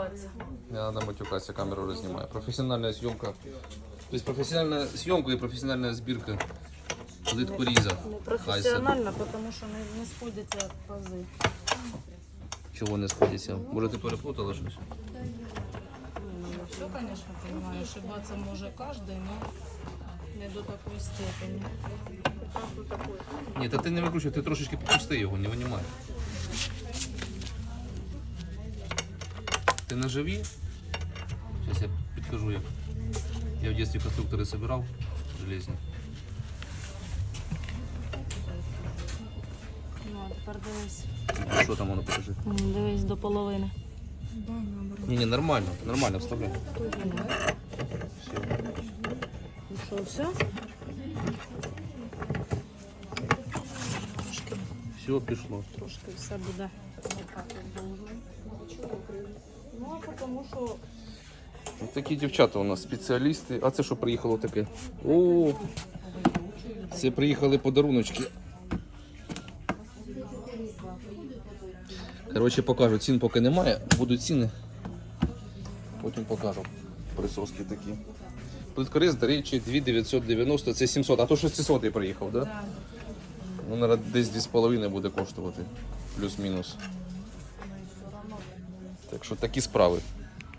матюкатися. Не надо матюкатися, камеру уже знімає. Професіональна зйомка. Тобто професіональна зйомка і професіональна збірка плитку різа. Не професіонально, тому що не, не сходяться пази. Чого не сходиться? Може ти переплутала щось? Все, звісно, розумію. Ошибатися може кожен, але не до такої степені. Ні, та ти не викручуй, ти трошечки попусти його, не винімай. Ти наживі? Зараз я підкажу як. Я в дитинстві конструктори збирав железні. Ну, а тепер дивись. Що там воно покажи? М, Дивись до половини. Ні, ні, нормально, нормально, вставляй. Все. Ну що, все? Трошки, Все пішло. трошки все буде Ну, а тому що Ось Такі дівчата у нас спеціалісти. А це що приїхало таке? О, це приїхали подаруночки. Коротше, покажу. Цін поки немає. Будуть ціни. Потім покажу. Присоски такі. Плиткоріз, до речі, 2990, це 700. А то 600 приїхав, так? Да? Ну, наверное, десь 2,5 буде коштувати. Плюс-мінус. Так що такі справи.